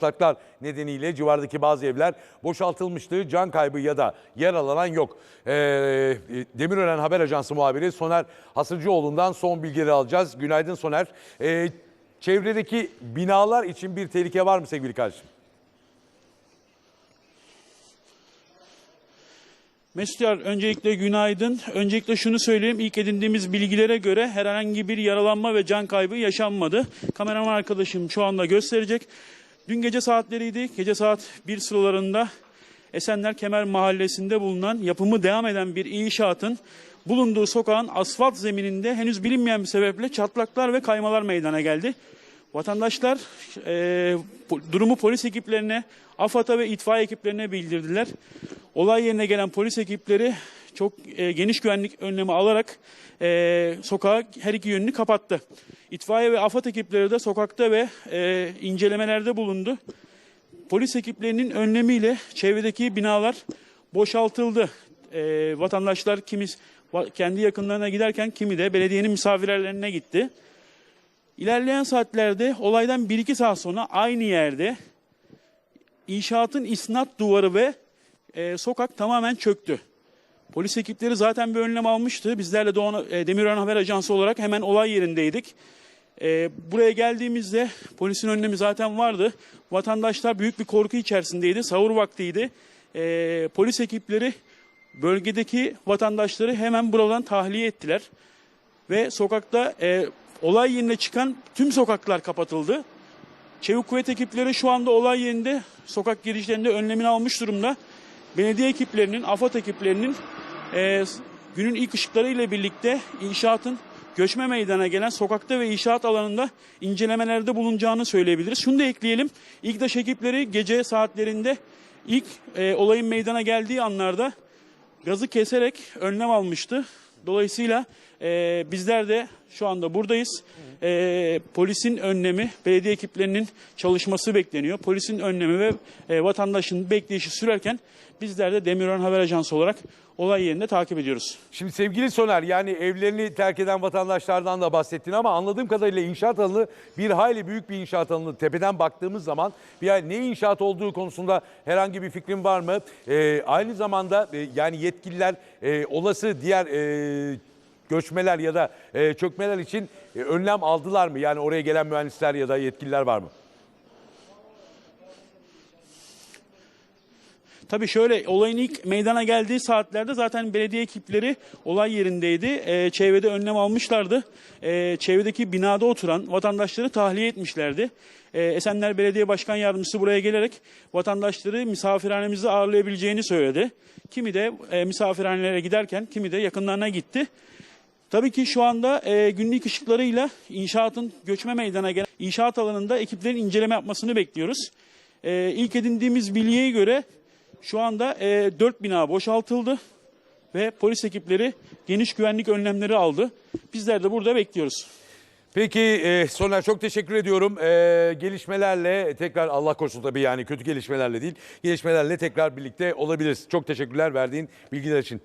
Patlaklar nedeniyle civardaki bazı evler boşaltılmıştı. Can kaybı ya da yaralanan yok. Ee, Demirören Haber Ajansı muhabiri Soner Hasırcıoğlu'ndan son bilgileri alacağız. Günaydın Soner. Ee, çevredeki binalar için bir tehlike var mı sevgili kardeşim? Mesut Yar, öncelikle günaydın. Öncelikle şunu söyleyeyim. İlk edindiğimiz bilgilere göre herhangi bir yaralanma ve can kaybı yaşanmadı. Kameraman arkadaşım şu anda gösterecek. Dün gece saatleriydi. Gece saat 1 sıralarında Esenler Kemer Mahallesi'nde bulunan yapımı devam eden bir inşaatın bulunduğu sokağın asfalt zemininde henüz bilinmeyen bir sebeple çatlaklar ve kaymalar meydana geldi. Vatandaşlar e, durumu polis ekiplerine, AFAD'a ve itfaiye ekiplerine bildirdiler. Olay yerine gelen polis ekipleri çok e, geniş güvenlik önlemi alarak e, sokağı her iki yönünü kapattı. İtfaiye ve AFAD ekipleri de sokakta ve e, incelemelerde bulundu. Polis ekiplerinin önlemiyle çevredeki binalar boşaltıldı. E, vatandaşlar kimi va- kendi yakınlarına giderken kimi de belediyenin misafirlerine gitti. İlerleyen saatlerde olaydan 1-2 saat sonra aynı yerde inşaatın isnat duvarı ve e, sokak tamamen çöktü. Polis ekipleri zaten bir önlem almıştı. Bizler de Doğan, e, Demirören Haber Ajansı olarak hemen olay yerindeydik. E, buraya geldiğimizde polisin önlemi zaten vardı. Vatandaşlar büyük bir korku içerisindeydi. Sahur vaktiydi. E, polis ekipleri bölgedeki vatandaşları hemen buradan tahliye ettiler. Ve sokakta e, olay yerine çıkan tüm sokaklar kapatıldı. Çevik kuvvet ekipleri şu anda olay yerinde sokak girişlerinde önlemini almış durumda. Belediye ekiplerinin, AFAD ekiplerinin e, günün ilk ışıkları ile birlikte inşaatın göçme meydana gelen sokakta ve inşaat alanında incelemelerde bulunacağını söyleyebiliriz. Şunu da ekleyelim. İGDAŞ ekipleri gece saatlerinde ilk e, olayın meydana geldiği anlarda gazı keserek önlem almıştı. Dolayısıyla e, bizler de şu anda buradayız. E, polisin önlemi, belediye ekiplerinin çalışması bekleniyor. Polisin önlemi ve e, vatandaşın bekleyişi sürerken bizler de Demirören Haber Ajansı olarak olay yerinde takip ediyoruz. Şimdi sevgili Soner yani evlerini terk eden vatandaşlardan da bahsettin ama anladığım kadarıyla inşaat alanı bir hayli büyük bir inşaat alanı. Tepeden baktığımız zaman bir ne inşaat olduğu konusunda herhangi bir fikrin var mı? Ee, aynı zamanda e, yani yetkililer e, olası diğer e, göçmeler ya da e, çökmeler için e, önlem aldılar mı? Yani oraya gelen mühendisler ya da yetkililer var mı? Tabii şöyle olayın ilk meydana geldiği saatlerde zaten belediye ekipleri olay yerindeydi. Ee, çevrede önlem almışlardı. Ee, çevredeki binada oturan vatandaşları tahliye etmişlerdi. Ee, Esenler Belediye Başkan Yardımcısı buraya gelerek vatandaşları misafirhanemizde ağırlayabileceğini söyledi. Kimi de e, misafirhanelere giderken kimi de yakınlarına gitti. Tabii ki şu anda e, günlük ışıklarıyla inşaatın göçme meydana gelen inşaat alanında ekiplerin inceleme yapmasını bekliyoruz. E, ilk edindiğimiz bilgiye göre şu anda e, 4 bina boşaltıldı ve polis ekipleri geniş güvenlik önlemleri aldı. Bizler de burada bekliyoruz. Peki e, Soner çok teşekkür ediyorum. E, gelişmelerle tekrar Allah korusun tabii yani kötü gelişmelerle değil gelişmelerle tekrar birlikte olabiliriz. Çok teşekkürler verdiğin bilgiler için.